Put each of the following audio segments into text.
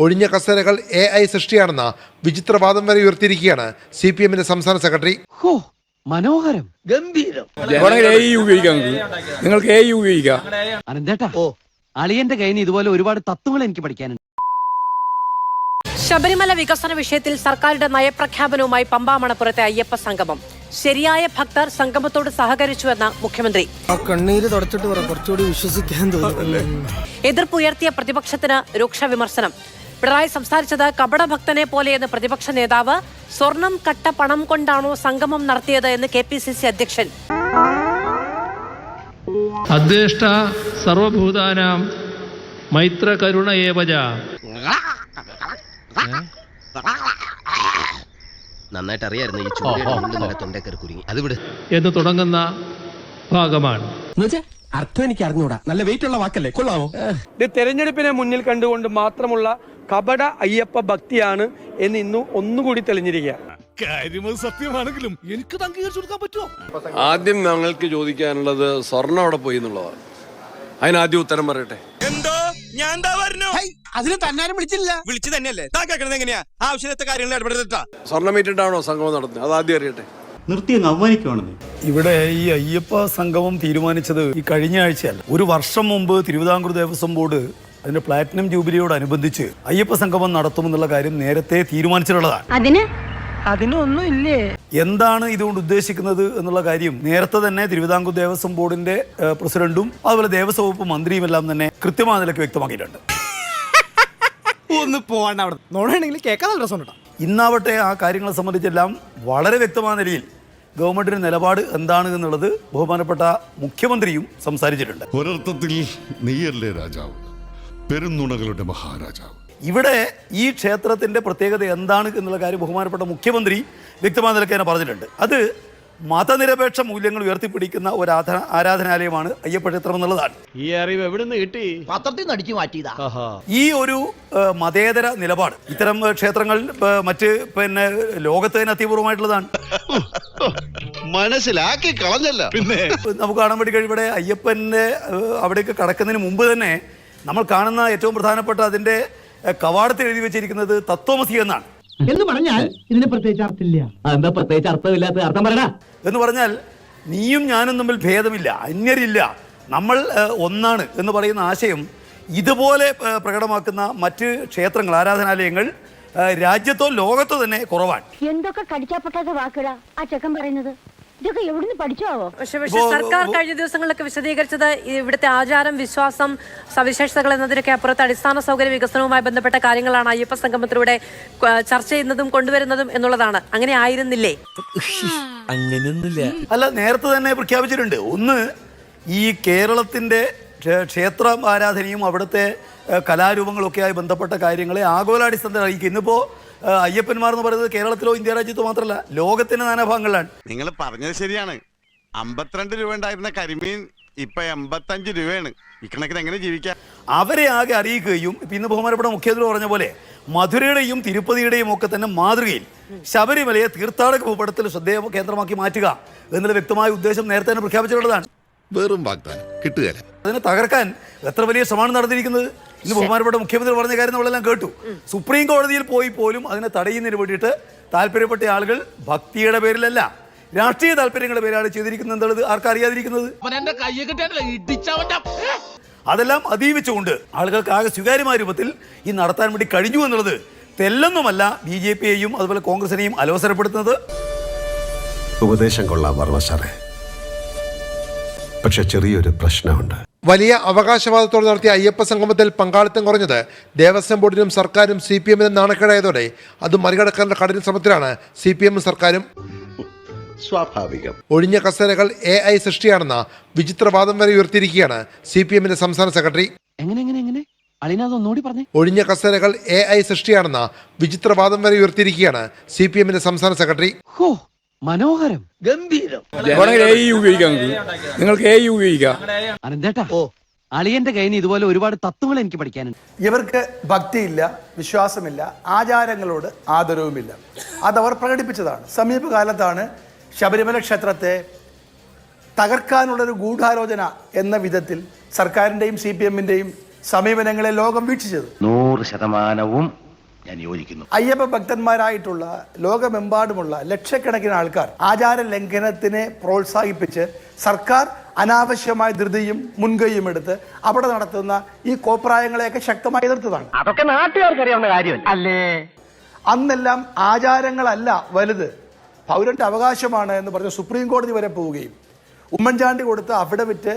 ഒഴിഞ്ഞ കസേരകൾ A I സൃഷ്ടിയാണെന്ന വിചിത്രവാദം വരെ ഉയർത്തിയിരിക്കുകയാണ് സി പി എമ്മിന്റെ സംസ്ഥാന സെക്രട്ടറി. ഹോ മനോഹരം. ഗംഭീരം. ഉപയോഗിക്കാം നിങ്ങൾക്ക് എ ഉപയോഗിക്കാം. അനന്തേട്ടാ ഓ. അളിയന്റെ കയ്യിൽ നിന്ന് ഇതുപോലെ ഒരുപാട് തത്വങ്ങൾ എനിക്ക് പഠിക്കാനുണ്ട്. ശബരിമല വികസന വിഷയത്തിൽ സർക്കാരിന്റെ നയപ്രഖ്യാപനവുമായി പമ്പാമണപ്പുറത്തെ അയ്യപ്പ സംഗമം. ശരിയായ ഭക്തർ സംഗമത്തോട് സഹകരിച്ചുവെന്ന് മുഖ്യമന്ത്രി. കണ്ണീര് തുടച്ചിട്ട് കുറച്ചുകൂടി വിശ്വസിക്കാൻ തോന്നുന്നു. എതിർപ്പുയർത്തിയ പ്രതിപക്ഷത്തിന് രൂക്ഷ വിമർശനം. പിണറായി സംസാരിച്ചത് കപടഭക്തനെ പോലെയെന്ന് പ്രതിപക്ഷ നേതാവ് സ്വർണം കട്ട പണം കൊണ്ടാണോ സംഗമം നടത്തിയത് എന്ന് കെ പി സി സി അധ്യക്ഷൻ. അധ്യക്ഷ സർവഭൂതാനാം മൈത്രകരുണ ഏവജ. നന്നായിട്ട് അറിയായിരുന്നു ഈ ചൂടിയുടെ നല്ല തൊണ്ടേക്കറി കുരുങ്ങി. അത് വിട്. എന്ന് തുടങ്ങുന്ന ഭാഗമാണ്. അർത്ഥം എനിക്ക് അറിഞ്ഞൂടാ. നല്ല വെയിറ്റ് ഉള്ള വാക്കല്ലേ? കൊള്ളാമോ ഇത് തെരഞ്ഞെടുപ്പിനെ മുന്നിൽ കണ്ടുകൊണ്ട് മാത്രമുള്ള കപട അയ്യപ്പ ഭക്തിയാണ് എന്ന് ഇന്ന് ഒന്നുകൂടി തെളിഞ്ഞിരിക്കുക. ആദ്യം ഞങ്ങൾക്ക് ചോദിക്കാനുള്ളത് സ്വർണം അവിടെ പോയി എന്നുള്ളതാണ്. അതിനാദ്യം ഉത്തരം പറയട്ടെ. എന്തോ? ഞാൻ എന്താ പറഞ്ഞു? അതിന് തന്നാരും വിളിച്ചില്ല. വിളിച്ചു തന്നെയല്ലേ? താ കേൾക്കണത് എങ്ങനെയാ? ആവശ്യത്തെ കാര്യങ്ങൾ ഇടപെടുത്താ സ്വർണം മീറ്റിട്ടാണോ സംഗമം നടത്തുന്നത്? അത് ആദ്യം അറിയട്ടെ. നിർത്തി അങ്ങ് അവമാനിക്കുവാണെന്ന്. ഇവിടെ ഈ അയ്യപ്പ സംഗമം തീരുമാനിച്ചത് ഈ കഴിഞ്ഞ ആഴ്ചയല്ല. ഒരു വർഷം മുമ്പ് തിരുവിതാംകൂർ ദേവസ്വം ബോർഡ് അതിന്റെ പ്ലാറ്റിനം ജൂബിലിയോടനുബന്ധിച്ച് അയ്യപ്പ സംഗമം നടത്തുമെന്നുള്ള കാര്യം നേരത്തെ തീരുമാനിച്ചിട്ടുള്ളതാണ്. അതിന്? അതിനൊന്നും ഇല്ലേ എന്താണ് ഇതുകൊണ്ട് ഉദ്ദേശിക്കുന്നത് എന്നുള്ള കാര്യം നേരത്തെ തന്നെ തിരുവിതാംകൂർ ദേവസ്വം ബോർഡിന്റെ പ്രസിഡന്റും അതുപോലെ ദേവസ്വം വകുപ്പ് മന്ത്രിയും എല്ലാം തന്നെ കൃത്യമായ നിലയ്ക്ക് വ്യക്തമാക്കിയിട്ടുണ്ട്. ഒന്ന് പോവാണ്ട് അവിടെ. നോടാണെങ്കിൽ കേൾക്കാൻ നല്ല രസമുണ്ടോ ഇന്നാവട്ടെ ആ കാര്യങ്ങളെ സംബന്ധിച്ചെല്ലാം വളരെ വ്യക്തമായ നിലയിൽ ഗവൺമെന്റിന്റെ നിലപാട് എന്താണ് എന്നുള്ളത് ബഹുമാനപ്പെട്ട മുഖ്യമന്ത്രിയും സംസാരിച്ചിട്ടുണ്ട്. ഒരർത്ഥത്തിൽ നീയല്ലേ രാജാവ്? പെരുന്നുണകളുടെ മഹാരാജാവ്. ഇവിടെ ഈ ക്ഷേത്രത്തിന്റെ പ്രത്യേകത എന്താണ് എന്നുള്ള കാര്യം ബഹുമാനപ്പെട്ട മുഖ്യമന്ത്രി വ്യക്തമായ നിലയ്ക്ക് തന്നെ പറഞ്ഞിട്ടുണ്ട്. അത് മതനിരപേക്ഷ മൂല്യങ്ങൾ ഉയർത്തിപ്പിടിക്കുന്ന ഒരു ആരാധന ആരാധനാലയമാണ് അയ്യപ്പ ക്ഷേത്രം എന്നുള്ളതാണ്. ഈ അറിവ് എവിടെ നിന്ന് കിട്ടി? പത്രത്തിൽ നിന്ന് അടിച്ചു മാറ്റിയതാ. ഈ ഒരു മതേതര നിലപാട് ഇത്തരം ക്ഷേത്രങ്ങൾ മറ്റ് പിന്നെ ലോകത്ത് തന്നെ അത്യപൂർവമായിട്ടുള്ളതാണ്. മനസ്സിലാക്കി കളഞ്ഞല്ല. പിന്നെ നമുക്ക് കാണാൻ വേണ്ടി കഴിവിടെ അയ്യപ്പന്റെ അവിടേക്ക് കടക്കുന്നതിന് മുമ്പ് തന്നെ നമ്മൾ കാണുന്ന ഏറ്റവും പ്രധാനപ്പെട്ട അതിന്റെ കവാടത്തിൽ എഴുതി വെച്ചിരിക്കുന്നത് തത്വമസി എന്നാണ്. എന്ന് പറഞ്ഞാൽ ഇതിന് പ്രത്യേകിച്ച് അർത്ഥമില്ല. എന്താ പ്രത്യേകിച്ച് അർത്ഥമില്ലാത്ത അർത്ഥം പറയണ എന്ന് പറഞ്ഞാൽ നീയും ഞാനും തമ്മിൽ ഭേദമില്ല അന്യരില്ല. നമ്മൾ ഒന്നാണ് എന്ന് പറയുന്ന ആശയം ഇതുപോലെ പ്രകടമാക്കുന്ന മറ്റ് ക്ഷേത്രങ്ങൾ ആരാധനാലയങ്ങൾ രാജ്യത്തോ ലോകത്തോ തന്നെ കുറവാണ്. എന്തൊക്കെ കടിക്കാപ്പെട്ടാത്ത വാക്കുകളാ ആ ചെക്കൻ പറയുന്നത്? ഇതൊക്കെ എവിടുന്ന് പഠിച്ചാവോ? പക്ഷെ പക്ഷെ സർക്കാർ കഴിഞ്ഞ ദിവസങ്ങളിലൊക്കെ വിശദീകരിച്ചത് ഇവിടുത്തെ ആചാരം വിശ്വാസം സവിശേഷതകൾ എന്നതിനൊക്കെ അപ്പുറത്ത് അടിസ്ഥാന സൗകര്യ വികസനവുമായി ബന്ധപ്പെട്ട കാര്യങ്ങളാണ് അയ്യപ്പ സംഗമത്തിലൂടെ ചർച്ച ചെയ്യുന്നതും കൊണ്ടുവരുന്നതും എന്നുള്ളതാണ്. അങ്ങനെ ആയിരുന്നില്ലേ? അങ്ങനെയൊന്നുമില്ല. അല്ല നേരത്തെ തന്നെ പ്രഖ്യാപിച്ചിട്ടുണ്ട്. ഒന്ന് ഈ കേരളത്തിന്റെ ക്ഷേ- ക്ഷേത്ര ആരാധനയും അവിടുത്തെ കലാരൂപങ്ങളൊക്കെയായി ബന്ധപ്പെട്ട കാര്യങ്ങളെ ആഗോളാടിസ്ഥാനത്തിൽ അറിയിക്കും ഇന്നിപ്പോൾ അയ്യപ്പന്മാർ എന്ന് പറയുന്നത് കേരളത്തിലോ ഇന്ത്യ രാജ്യത്തോ മാത്രമല്ല ലോകത്തിന്റെ നാനാഭാഗങ്ങളിലാണ്. നിങ്ങൾ പറഞ്ഞത് ശരിയാണ്. അമ്പത്തിരണ്ട് രൂപ ഉണ്ടായിരുന്ന കരിമീൻ ഇപ്പൊ എൺപത്തഞ്ച് രൂപയാണ്. ഇക്കണക്കിന് എങ്ങനെ ജീവിക്കാം? അവരെ ആകെ അറിയിക്കുകയും ഇപ്പം ഇന്ന് ബഹുമാനപ്പെട്ട മുഖ്യമന്ത്രി പറഞ്ഞ പോലെ മധുരയുടെയും തിരുപ്പതിയുടെയും ഒക്കെ തന്നെ മാതൃകയിൽ ശബരിമലയെ തീർത്ഥാടക ഭൂപടത്തിൽ ശ്രദ്ധേയ കേന്ദ്രമാക്കി മാറ്റുക എന്നുള്ള വ്യക്തമായ ഉദ്ദേശം നേരത്തെ തന്നെ പ്രഖ്യാപിച്ചിട്ടുള്ളതാണ്. വെറും വാഗ്ദാനം. കിട്ടുകയല്ല. അതിനെ തകർക്കാൻ എത്ര വലിയ ശ്രമമാണ് നടന്നിരിക്കുന്നത്? ഇന്ന് ബഹുമാനപ്പെട്ട മുഖ്യമന്ത്രി പറഞ്ഞ കാര്യം നമ്മളെല്ലാം കേട്ടു. സുപ്രീം കോടതിയിൽ പോയി പോലും അതിനെ തടയുന്നതിന് വേണ്ടിയിട്ട് താല്പര്യപ്പെട്ട ആളുകൾ ഭക്തിയുടെ പേരിലല്ല രാഷ്ട്രീയ താല്പര്യങ്ങളുടെ പേരാണ് ചെയ്തിരിക്കുന്നത് എന്നുള്ളത് ആർക്കറിയാതിരിക്കുന്നത് അതെല്ലാം അതീവിച്ചുകൊണ്ട് ആളുകൾക്ക് ആകെ സ്വീകാര്യമായ രൂപത്തിൽ ഈ നടത്താൻ വേണ്ടി കഴിഞ്ഞു എന്നുള്ളത് തെല്ലൊന്നുമല്ല ബി ജെ പിയെയും അതുപോലെ കോൺഗ്രസിനെയും അലോസരപ്പെടുത്തുന്നത് ഉപദേശം കൊള്ളാം വർമ്മ സാറേ. പക്ഷെ ചെറിയൊരു പ്രശ്നമുണ്ട്. വലിയ അവകാശവാദത്തോടെ നടത്തിയ അയ്യപ്പ സംഗമത്തിൽ പങ്കാളിത്തം കുറഞ്ഞത് ദേവസ്വം ബോർഡിനും സർക്കാരും സി പി എമ്മിനും നാണക്കേടായതോടെ അത് മറികടക്കാനുള്ള കഠിന ശ്രമത്തിലാണ് സി പി എമ്മും സർക്കാരും സ്വാഭാവികം. ഒഴിഞ്ഞ കസേരകൾ എ ഐ സൃഷ്ടിയാണെന്ന വിചിത്രവാദം വരെ ഉയർത്തിയിരിക്കുകയാണ് സി പി എമ്മിന്റെ സംസ്ഥാന സെക്രട്ടറി. എങ്ങനെ എങ്ങനെ എങ്ങനെ? അളിനാഥ് ഒന്നുകൂടി പറഞ്ഞേ. ഒഴിഞ്ഞ കസേരകൾ എ ഐ സൃഷ്ടിയാണെന്ന വിചിത്രവാദം വരെ ഉയർത്തിയിരിക്കുകയാണ് സി പി എമ്മിന്റെ സംസ്ഥാന സെക്രട്ടറി. മനോഹരം. വേണമെങ്കിൽ എ ഉപയോഗിക്കാം നിങ്ങൾക്ക് നിങ്ങൾക്ക് എ ഇ ഉപയോഗിക്കാം. അനന്തേട്ടാ ഓ. അളിയന്റെ കയ്യിൽ നിന്ന് ഇതുപോലെ ഒരുപാട് തത്വങ്ങൾ എനിക്ക് പഠിക്കാനുണ്ട്. ഇവർക്ക് ഭക്തിയില്ല വിശ്വാസമില്ല ആചാരങ്ങളോട് ആദരവുമില്ല. അതവർ പ്രകടിപ്പിച്ചതാണ്. സമീപകാലത്താണ് ശബരിമല ക്ഷേത്രത്തെ തകർക്കാനുള്ളൊരു ഗൂഢാലോചന എന്ന വിധത്തിൽ സർക്കാരിന്റെയും സി പി എമ്മിന്റെയും സമീപനങ്ങളെ ലോകം വീക്ഷിച്ചത്. നൂറ് ശതമാനവും ഞാൻ യോജിക്കുന്നു. അയ്യപ്പ ഭക്തന്മാരായിട്ടുള്ള ലോകമെമ്പാടുമുള്ള ലക്ഷക്കണക്കിന് ആൾക്കാർ ആചാര ലംഘനത്തിനെ പ്രോത്സാഹിപ്പിച്ച് സർക്കാർ അനാവശ്യമായ ധൃതിയും മുൻകൈയും എടുത്ത് അവിടെ നടത്തുന്ന ഈ കോപ്രായങ്ങളെയൊക്കെ ശക്തമായി എതിർത്തതാണ്. അതൊക്കെ നാട്ടുകാർക്കറിയാവുന്ന കാര്യം അല്ലേ? അന്നെല്ലാം ആചാരങ്ങളല്ല വലുത്. പൗരന്റെ അവകാശമാണ് എന്ന് പറഞ്ഞ സുപ്രീം കോടതി വരെ പോവുകയും ഉമ്മൻചാണ്ടി കൊടുത്ത അഫിഡവിറ്റ്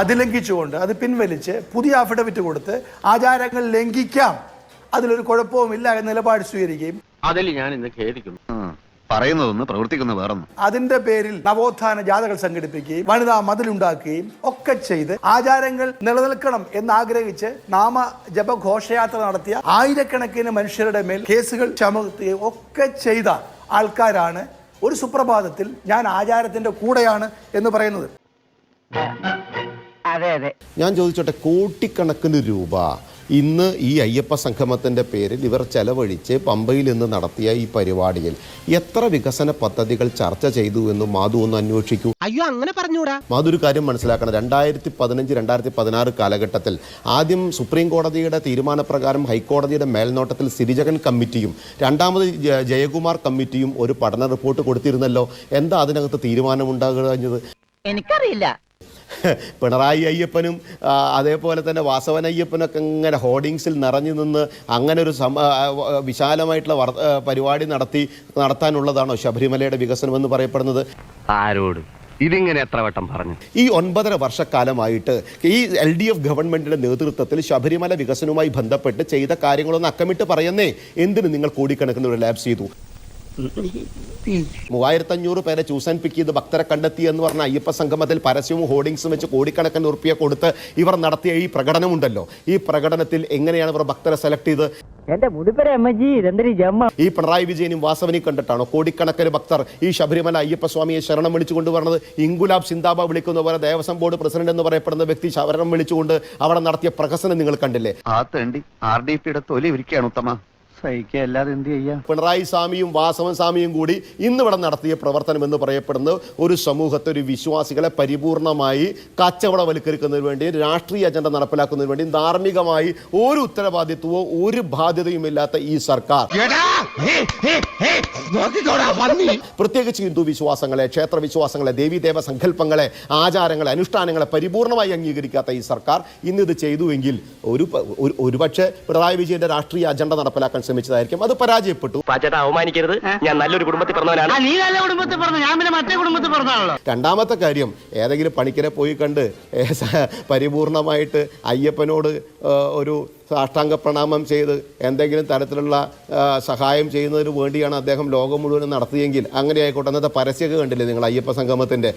അതിലംഘിച്ചുകൊണ്ട് അത് പിൻവലിച്ച് പുതിയ അഫിഡവിറ്റ് കൊടുത്ത് ആചാരങ്ങൾ ലംഘിക്കാം. അതിലൊരു കുഴപ്പവുമില്ല എന്ന നിലപാട് സ്വീകരിക്കുകയും അതിൽ ഞാൻ ഇന്ന് ഖേദിക്കുന്നു. പറയുന്നതൊന്ന് പ്രവർത്തിക്കുന്ന വേറൊന്നും. അതിന്റെ പേരിൽ നവോത്ഥാന ജാഥകൾ സംഘടിപ്പിക്കുകയും വനിതാ മതിലുണ്ടാക്കുകയും ഒക്കെ ചെയ്ത് ആചാരങ്ങൾ നിലനിൽക്കണം എന്നാഗ്രഹിച്ച് നാമ ജപ ഘോഷയാത്ര നടത്തിയ ആയിരക്കണക്കിന് മനുഷ്യരുടെ മേൽ കേസുകൾ ചമത്തുകയും ഒക്കെ ചെയ്ത ആൾക്കാരാണ് ഒരു സുപ്രഭാതത്തിൽ ഞാൻ ആചാരത്തിന്റെ കൂടെയാണ് എന്ന് പറയുന്നത്. അതെ അതെ. ഞാൻ ചോദിച്ചോട്ടെ കോടിക്കണക്കിന് രൂപ. ഇന്ന് ഈ അയ്യപ്പ സംഗമത്തിന്റെ പേരിൽ ഇവർ ചെലവഴിച്ച് പമ്പയിൽ നിന്ന് നടത്തിയ ഈ പരിപാടിയിൽ എത്ര വികസന പദ്ധതികൾ ചർച്ച ചെയ്തു എന്ന് മാധു ഒന്ന് അന്വേഷിക്കൂ. അയ്യോ അങ്ങനെ പറഞ്ഞൂടാ. മാധു ഒരു കാര്യം മനസ്സിലാക്കണം. രണ്ടായിരത്തി പതിനഞ്ച് രണ്ടായിരത്തി പതിനാറ് കാലഘട്ടത്തിൽ ആദ്യം സുപ്രീം കോടതിയുടെ തീരുമാനപ്രകാരം ഹൈക്കോടതിയുടെ മേൽനോട്ടത്തിൽ സിരിജകൻ കമ്മിറ്റിയും രണ്ടാമത് ജയകുമാർ കമ്മിറ്റിയും ഒരു പഠന റിപ്പോർട്ട് കൊടുത്തിരുന്നല്ലോ. എന്താ അതിനകത്ത് തീരുമാനമുണ്ടാകുന്നത്? എനിക്കറിയില്ല. പിണറായി അയ്യപ്പനും അതേപോലെ തന്നെ വാസവൻ അയ്യപ്പനൊക്കെ ഇങ്ങനെ ഹോർഡിങ്സിൽ നിറഞ്ഞു നിന്ന് അങ്ങനെ ഒരു വിശാലമായിട്ടുള്ള പരിപാടി നടത്തി നടത്താനുള്ളതാണോ ശബരിമലയുടെ വികസനം എന്ന് പറയപ്പെടുന്നത്? ആരോട്. ഇതിങ്ങനെ എത്ര വട്ടം പറഞ്ഞു? ഈ ഒൻപതര വർഷക്കാലമായിട്ട് ഈ എൽ ഡി എഫ് ഗവൺമെന്റിന്റെ നേതൃത്വത്തിൽ ശബരിമല വികസനവുമായി ബന്ധപ്പെട്ട് ചെയ്ത കാര്യങ്ങളൊന്ന് അക്കമിട്ട് പറയുന്നേ. എന്തിനു നിങ്ങൾ കോടിക്കണക്കിന് ഒരു ലാബ്സ് ചെയ്തു? മൂവായിരത്തഞ്ഞൂറ് പേരെ ചൂസ് ആൻഡ് പിക്ക് ചെയ്ത് ഭക്തരെ കണ്ടെത്തി എന്ന് പറഞ്ഞ അയ്യപ്പ അതിൽ പരസ്യവും ഹോർഡിങ്സും വെച്ച് കോടിക്കണക്കിന് ഉറുപ്പിയ കൊടുത്ത് ഇവർ നടത്തിയ ഈ പ്രകടനമുണ്ടല്ലോ. ഈ പ്രകടനത്തിൽ എങ്ങനെയാണ് ഇവർ ഭക്തരെ സെലക്ട് ചെയ്ത്? ഈ പിണറായി വിജയനും വാസവനെയും കണ്ടിട്ടാണോ കോടിക്കണക്കിന് ഭക്തർ ഈ ശബരിമല അയ്യപ്പ സ്വാമിയെ ശരണം വിളിച്ചു കൊണ്ടുവരുന്നത് ഇങ്കുലാബ് സിന്താബ വിളിക്കുന്ന പോലെ ദേവസ്വം ബോർഡ് പ്രസിഡന്റ് എന്ന് പറയപ്പെടുന്ന വ്യക്തി ശരണം വിളിച്ചുകൊണ്ട് അവിടെ നടത്തിയ പ്രഹസനം നിങ്ങൾ കണ്ടില്ലേ? ആ തേണ്ടി ആർ ഡി പിയുടെ തൊലി ഇരിക്കുകയാണ് ഉത്തമ. സഹിക്കുക അല്ലാതെ എന്ത് ചെയ്യാ? പിണറായി സ്വാമിയും വാസവൻ സ്വാമിയും കൂടി ഇന്നിവിടെ നടത്തിയ പ്രവർത്തനം എന്ന് പറയപ്പെടുന്നത് ഒരു സമൂഹത്തെ ഒരു വിശ്വാസികളെ പരിപൂർണമായി കച്ചവടവൽക്കരിക്കുന്നതിന് വേണ്ടി രാഷ്ട്രീയ അജണ്ട നടപ്പിലാക്കുന്നതിന് വേണ്ടി ധാർമ്മികമായി ഒരു ഉത്തരവാദിത്വവും ഒരു ബാധ്യതയും ഇല്ലാത്ത ഈ സർക്കാർ. പ്രത്യേകിച്ച് ഹിന്ദു വിശ്വാസങ്ങളെ ക്ഷേത്ര വിശ്വാസങ്ങളെ ദേവീദേവ സങ്കല്പങ്ങളെ ആചാരങ്ങളെ അനുഷ്ഠാനങ്ങളെ പരിപൂർണമായി അംഗീകരിക്കാത്ത ഈ സർക്കാർ ഇന്ന് ഇത് ചെയ്തുവെങ്കിൽ ഒരു ഒരു- ഒരുപക്ഷെ പിണറായി വിജയന്റെ രാഷ്ട്രീയ അജണ്ട നടപ്പിലാക്കാൻ ശ്രമിച്ചതായിരിക്കും അത് പരാജയപ്പെട്ടു. പാച്ചേട്ടാ അവമാനിക്കരുത്. ഞാൻ നല്ലൊരു കുടുംബത്തിൽ പറഞ്ഞവനാണ്. നീ നല്ല കുടുംബത്തിൽ പറഞ്ഞു. ഞാൻ പിന്നെ മറ്റേ കുടുംബത്തിൽ പറഞ്ഞാണല്ലോ രണ്ടാമത്തെ കാര്യം ഏതെങ്കിലും പണിക്കരെ പോയി കണ്ട് പരിപൂർണമായിട്ട് അയ്യപ്പനോട് ഒരു സാഷ്ടാംഗ പ്രണാമം ചെയ്ത് എന്തെങ്കിലും തരത്തിലുള്ള സഹായം ചെയ്യുന്നതിന് വേണ്ടിയാണ് അദ്ദേഹം ലോകം മുഴുവനും നടത്തിയെങ്കിൽ അങ്ങനെ ആയിക്കോട്ടെ. അന്നത്തെ പരസ്യമൊക്കെ കണ്ടില്ലേ നിങ്ങൾ അയ്യപ്പ സംഗമത്തിന്റെ